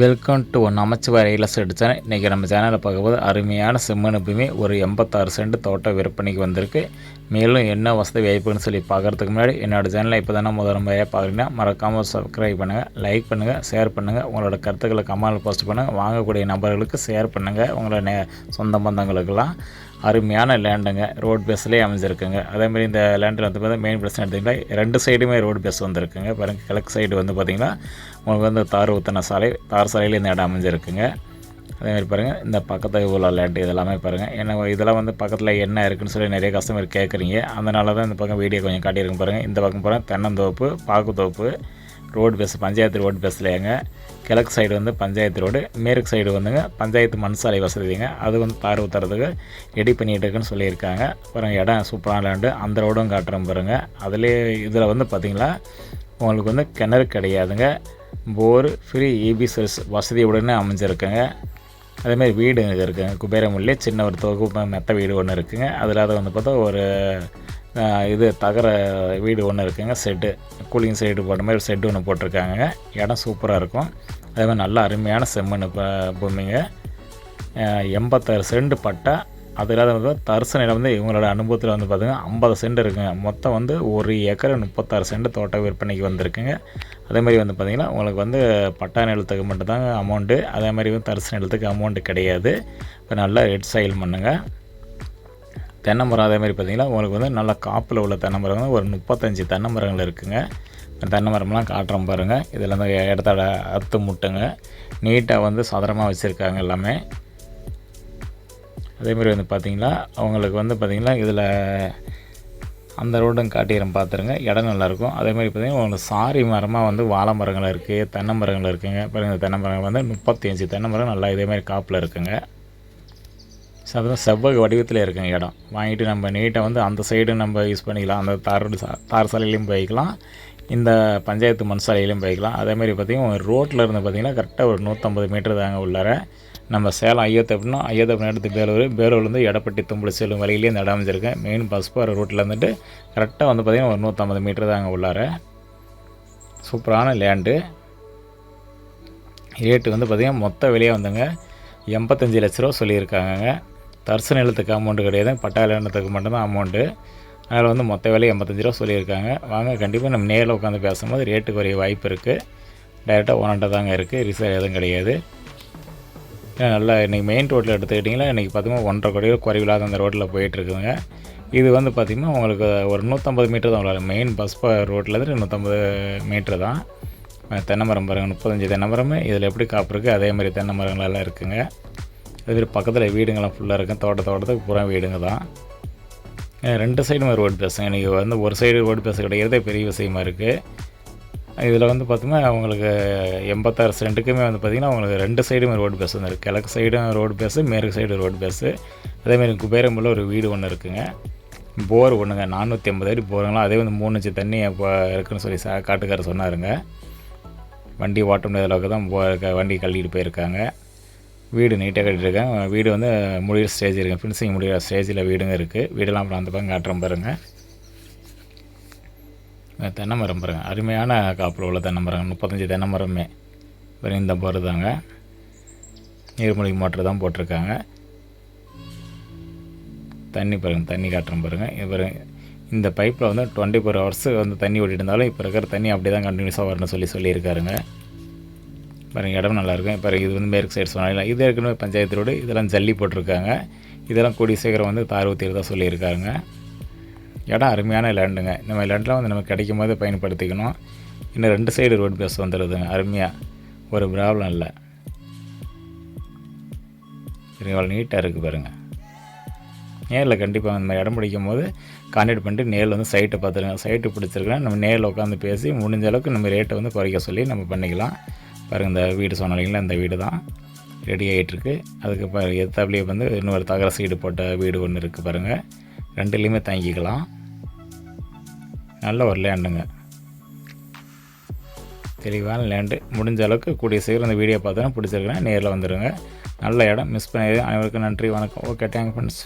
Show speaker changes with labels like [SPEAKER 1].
[SPEAKER 1] Welcome to Namachivay real estate channel இன்றைக்கி நம்ம சேனலில் பார்க்கும்போது அருமையான செம்மண் பூமி. ஒரு எண்பத்தாறு சென்ட் தோட்டம் விற்பனைக்கு வந்திருக்கு. மேலும் என்ன வசதி வாய்ப்புன்னு சொல்லி பார்க்குறதுக்கு முன்னாடி என்னோடய சேனலை இப்போ தானே முதல் முறையாக பார்க்குறீங்கன்னா மறக்காமல் சப்ஸ்கிரைப் பண்ணுங்கள் லைக் பண்ணுங்கள் ஷேர் பண்ணுங்கள் உங்களோட கருத்துக்களை கமெண்ட் போஸ்ட் பண்ணுங்கள் வாங்கக்கூடிய நபர்களுக்கு ஷேர் பண்ணுங்கள் உங்களோட நே சொந்த பந்தங்களுக்கெல்லாம் அருமையான லேண்டுங்க ரோட் பேஸ்லேயே அமைஞ்சிருக்குங்க. அதேமாதிரி இந்த லேண்டில் வந்து பார்த்தீங்கன்னா மெயின் பிரச்சனை எடுத்திங்கன்னா ரெண்டு சைடுமே ரோடு பேஸ் வந்துருக்குங்க. பாருங்கள் கிழக்கு சைடு வந்து பார்த்திங்கன்னா உங்களுக்கு வந்து தார் ஊற்றின சாலை தார் சாலையில் இந்த இடம் அமைஞ்சிருக்குங்க. அதேமாதிரி பாருங்கள் இந்த பக்கத்தில் உள்ள லேண்டு இதெல்லாமே பாருங்கள் ஏன்னா இதெல்லாம் வந்து பக்கத்தில் என்ன இருக்குன்னு சொல்லி நிறைய கஸ்டமர் கேட்குறீங்க அதனால தான் இந்த பக்கம் வீடியோ கொஞ்சம் காட்டியிருக்கு பாருங்கள் இந்த பக்கம் பாருங்கள் தென்னந்தோப்பு பாக்குத்தோப்பு ரோடு பேஸ் பஞ்சாயத்து ரோடு பேஸ்லையாங்க கிழக்கு சைடு வந்து பஞ்சாயத்து ரோடு மேற்கு சைடு வந்துங்க பஞ்சாயத்து மண் சாலை வசதிங்க அது வந்து தார் ஊற்றுறதுக்கு ரெடி பண்ணிகிட்டு இருக்குன்னு சொல்லியிருக்காங்க. அப்புறம் இடம் சூப்பரான லேண்டு அந்த ரோடும் காட்டுறோம் பாருங்கள் அதுலேயே இதில் வந்து பார்த்திங்களா உங்களுக்கு வந்து கிணறு கிடையாதுங்க. போர் ஃப்ரீ இபி சர்வீஸ் வசதியுடனே அமைஞ்சிருக்குங்க. அதேமாதிரி வீடு இருக்குங்க குபேரமுல்லே சின்ன ஒரு தொகுப்பு மெத்த வீடு ஒன்று இருக்குங்க. அதில் அதை வந்து பார்த்தா ஒரு இது தகர வீடு ஒன்று இருக்குங்க. செட்டு கூலிங் செட்டு போட்ட மாதிரி செட்டு ஒன்று போட்டிருக்காங்க. இடம் சூப்பராக இருக்கும். அதே மாதிரி நல்ல அருமையான செம்மண் பூமிங்க. எண்பத்தாறு செண்டு பட்டா அது இல்லாத வந்து தரிசு நிலம் வந்து இவங்களோட அனுபவத்தில் வந்து பார்த்திங்கன்னா ஐம்பது சென்ட் இருக்குங்க. மொத்தம் வந்து ஒரு ஏக்கர் முப்பத்தாறு சென்ட் தோட்ட விற்பனைக்கு வந்திருக்குங்க. அதே மாதிரி வந்து பார்த்திங்கன்னா உங்களுக்கு வந்து பட்டா நிலத்துக்கு மட்டும்தாங்க அமௌண்ட்டு அதே மாதிரி வந்து தரிசு நிலத்துக்கு அமௌண்ட்டு கிடையாது. இப்போ நல்லா ரெட் சைல் பண்ணுங்க. தென்னை மரம் அதே மாதிரி பார்த்திங்கன்னா உங்களுக்கு வந்து நல்லா காப்பில் உள்ள தென்னை மரம் வந்து ஒரு முப்பத்தஞ்சு தென்னை மரங்கள் இருக்குங்க. தென்னை மரம்லாம் காட்டுறோம் பாருங்கள் இதில் வந்து இடத்தோட அத்து முட்டுங்க. நீட்டாக வந்து சதுரமாக வச்சுருக்காங்க எல்லாமே. அதேமாதிரி வந்து பார்த்திங்கன்னா அவங்களுக்கு வந்து பார்த்திங்கன்னா இதில் அந்த ரோடும் காட்டிடுறேன் பார்த்துருங்க. இடம் நல்லாயிருக்கும். அதேமாதிரி பார்த்திங்கன்னா உங்களுக்கு சாரி மரமாக வந்து வாழை மரங்கள் இருக்குது தென்னை மரங்கள் இருக்குங்க. பாருங்கள் தென்னை மரங்கள் வந்து முப்பத்தி அஞ்சு தென்னை மரம் நல்லா இதேமாதிரி காப்பில் இருக்குங்க. சாதாரண செவ்வக வடிவத்தில் இருக்குங்க இடம். வாங்கிட்டு நம்ம நீட்டாக வந்து அந்த சைடு நம்ம யூஸ் பண்ணிக்கலாம். அந்த தார் தார் சாலையிலையும் போய்க்கலாம். இந்த பஞ்சாயத்து மண் சாலையிலையும் போய்க்கலாம். அதேமாதிரி பார்த்திங்கன்னா ரோட்டில் இருந்து பார்த்திங்கன்னா கரெக்டாக ஒரு நூற்றம்பது மீட்டர் தாங்க உள்ளார நம்ம சேலம் ஐயத்தப்பனா ஐயத்தப்பன் எடுத்து பேரூர் பேரூர்லேருந்து எடப்பட்டி தும்பளி செல்லும் வழியிலே இந்த இடம் அமைஞ்சிருக்கேன் மெயின் பஸ் போகிற ரூட்டில் இருந்துட்டு கரெக்டாக வந்து பார்த்திங்கன்னா ஒரு நூற்றம்பது மீட்டர் தாங்க உள்ளார. சூப்பரான லேண்டு ரேட்டு வந்து பார்த்திங்கன்னா மொத்த விலையே வந்துங்க எண்பத்தஞ்சு லட்ச ரூபா சொல்லியிருக்காங்க தரிசு நிலத்துக்கு அமௌண்ட்டு கிடையாது பட்டா நிலத்துக்கு மட்டும்தான் அமௌண்ட்டு அதில் வந்து மொத்த விலை எண்பத்தஞ்சு ரூபா சொல்லியிருக்காங்க. வாங்க கண்டிப்பாக நம்ம நேரில் உட்காந்து பேசும்போது ரேட்டு குறைய வாய்ப்பு இருக்குது டைரெக்டாக ஓனர்கிட்ட தாங்க இருக்குது ரிசர்வ் எதுவும் கிடையாது. நல்லா இன்றைக்கி மெயின் ரோட்டில் எடுத்துக்கிட்டிங்கன்னா இன்றைக்கி பார்த்தீங்கன்னா ஒன்றரை கோடியோ குறைவில்லாத அந்த ரோட்டில் போயிட்டுருக்குங்க. இது வந்து பார்த்திங்கன்னா உங்களுக்கு ஒரு நூற்றம்பது மீட்டர் தான் உள்ள மெயின் பஸ் ரோட்லேருந்து நூற்றம்பது மீட்ரு தான். தென்னை மரம் பாருங்கள் முப்பத்தஞ்சு தென்னை மரமே இதில் எப்படி காப்பு இருக்குது அதே மாதிரி தென்னை மரங்களெல்லாம் இருக்குங்க. அதுமாரி பக்கத்தில் வீடுங்கள்லாம் ஃபுல்லாக இருக்கும் தோட்ட தோட்டத்துக்கு பூரா வீடுங்க தான். ரெண்டு சைடும் ரோடு பேசுங்க இன்றைக்கி வந்து ஒரு சைடு ரோடு பேச கிடைக்கிறதே பெரிய விஷயமா இருக்குது இதில் வந்து பார்த்திங்கன்னா அவங்களுக்கு எண்பத்தாறு சென்ட்டுக்குமே வந்து பார்த்திங்கன்னா அவங்களுக்கு ரெண்டு சைடுமே ரோடு பேஸ் வந்து இருக்குது கிழக்கு சைடும் ரோடு பேஸு மேற்கு சைடு ரோடு பேஸு அதேமாதிரி குபேரம்புள்ள ஒரு வீடு ஒன்று இருக்குங்க. போர் ஒன்றுங்க நானூற்றி ஐம்பது அடி போருங்களாம் அதே வந்து மூணு இன்ச்சு தண்ணி இப்போ இருக்குன்னு சொல்லி சா காட்டுக்காரர் சொன்னாருங்க. வண்டி ஓட்ட முடியாத அளவுக்கு தான் போ வண்டி கழுவிட்டு போயிருக்காங்க. வீடு நீட்டாக கட்டியிருக்கேன் வீடு வந்து முடிகிற ஸ்டேஜ் இருக்குது ஃபினிஷிங் முடிகிற ஸ்டேஜில் வீடுங்க இருக்குது வீடெல்லாம் அப்புறம் அந்த பக்கம் காட்டுறோம் பாருங்கள் தென்னை மரம் பாருங்கள் அருமையான காப்பில் உள்ள தென்னை மரம் முப்பத்தஞ்சு தென்னை மரமே இந்த போர் தாங்க நீர்மொழிக்கு மோட்டர் தான் போட்டிருக்காங்க. தண்ணி பாருங்கள் தண்ணி காட்டுறோம் பாருங்கள் இப்போ இந்த பைப்பில் வந்து டுவெண்ட்டி ஃபோர் ஹவர்ஸு வந்து தண்ணி ஓட்டிட்டு இருந்தாலும் இப்போ இருக்கிற தண்ணி அப்படி தான் கண்டினியூஸாக வரணும்னு சொல்லி சொல்லியிருக்காருங்க. பாருங்கள் இடம் நல்லாயிருக்கும் இப்போ இது வந்து மேற்கு சைடு சொன்னாலும் இது ஏற்கனவே பஞ்சாயத்து ரோடு இதெல்லாம் ஜல்லி போட்டிருக்காங்க. இதெல்லாம் கூடிய சீக்கிரம் வந்து தார் ஊற்றிட்டு தான் இடம் அருமையான லேண்டுங்க இந்த மாதிரி லேண்டெலாம் வந்து நமக்கு கிடைக்கும் போது பயன்படுத்திக்கணும். இன்னும் ரெண்டு சைடு ரோடு பேஸ் வந்துடுதுங்க அருமையாக ஒரு ப்ராப்ளம் இல்லை. இவ்வளோ நீட்டாக இருக்குது பாருங்கள் நேரில் கண்டிப்பாக இந்த மாதிரி இடம் பிடிக்கும் போது கான்டாக்ட் பண்ணிட்டு நேரில் வந்து சைட்டை பார்த்துருங்க. சைட்டு பிடிச்சிருக்கேன் நம்ம நேரில் உட்காந்து பேசி முடிஞ்ச அளவுக்கு நம்ம ரேட்டை வந்து குறைக்க சொல்லி நம்ம பண்ணிக்கலாம். பாருங்கள் இந்த வீடு சொன்னாலிங்களா இந்த வீடு தான். ரெடி ஆகிட்டுருக்கு அதுக்கு எத்தாப்லேயே வந்து இன்னொரு தகர சீடு போட்ட வீடு ஒன்று இருக்குது பாருங்கள் ரெண்டுலேயுமே தங்கிக்கலாம். நல்ல ஒரு லேண்டுங்க. தெளிவான லேண்டு. முடிஞ்ச அளவுக்கு கூடிய சீக்கிரம் இந்த வீடியோ பார்த்தோன்னா பிடிச்சிருக்கேன் நேரில் வந்துடுங்க நல்ல இடம் மிஸ் பண்ணி அனைவருக்கும் நன்றி வணக்கம். Okay thank friends